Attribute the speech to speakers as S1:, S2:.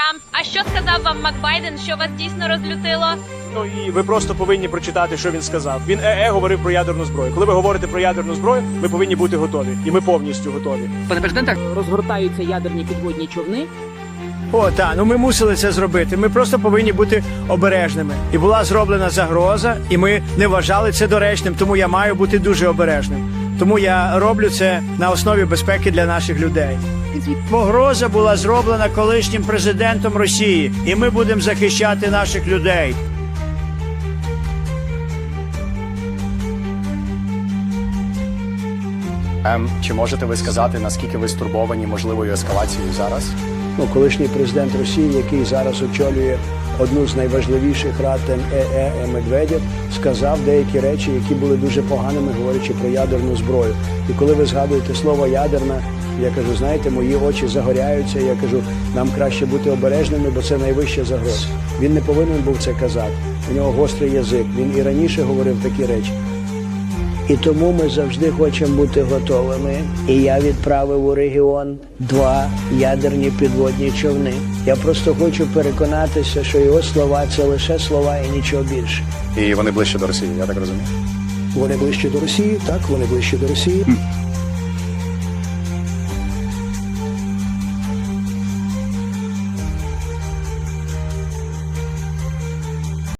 S1: Трамп. А що сказав вам Мак Байден, що вас дійсно розлютило?
S2: Ну і ви просто повинні прочитати, що він сказав. Він ЕЕ говорив про ядерну зброю. Коли ви говорите про ядерну зброю, ми повинні бути готові, і ми повністю готові.
S3: Пане президенте,
S4: розгортаються ядерні підводні човни.
S5: О, так, ну ми мусили це зробити. Ми просто повинні бути обережними. І була зроблена загроза, і ми не вважали це доречним, тому я маю бути дуже обережним. Тому я роблю це на основі безпеки для наших людей. Погроза була зроблена колишнім президентом Росії, і ми будемо захищати наших людей.
S6: Ем, чи можете ви сказати, наскільки ви стурбовані можливою ескалацією зараз?
S7: ну, колишній президент Росії, який зараз очолює одну з найважливіших рад МЕЕ е Медведєв, сказав деякі речі, які були дуже поганими, говорячи про ядерну зброю. І коли ви згадуєте слово ядерна, я кажу, знаєте, мої очі загоряються. Я кажу, нам краще бути обережними, бо це найвища загроза. Він не повинен був це казати. У нього гострий язик. Він і раніше говорив такі речі. І тому ми завжди хочемо бути готовими. І я відправив у регіон два ядерні підводні човни. Я просто хочу переконатися, що його слова це лише слова і нічого більше.
S6: І вони ближче до Росії, я так розумію.
S7: Вони ближче до Росії, так вони ближче до Росії.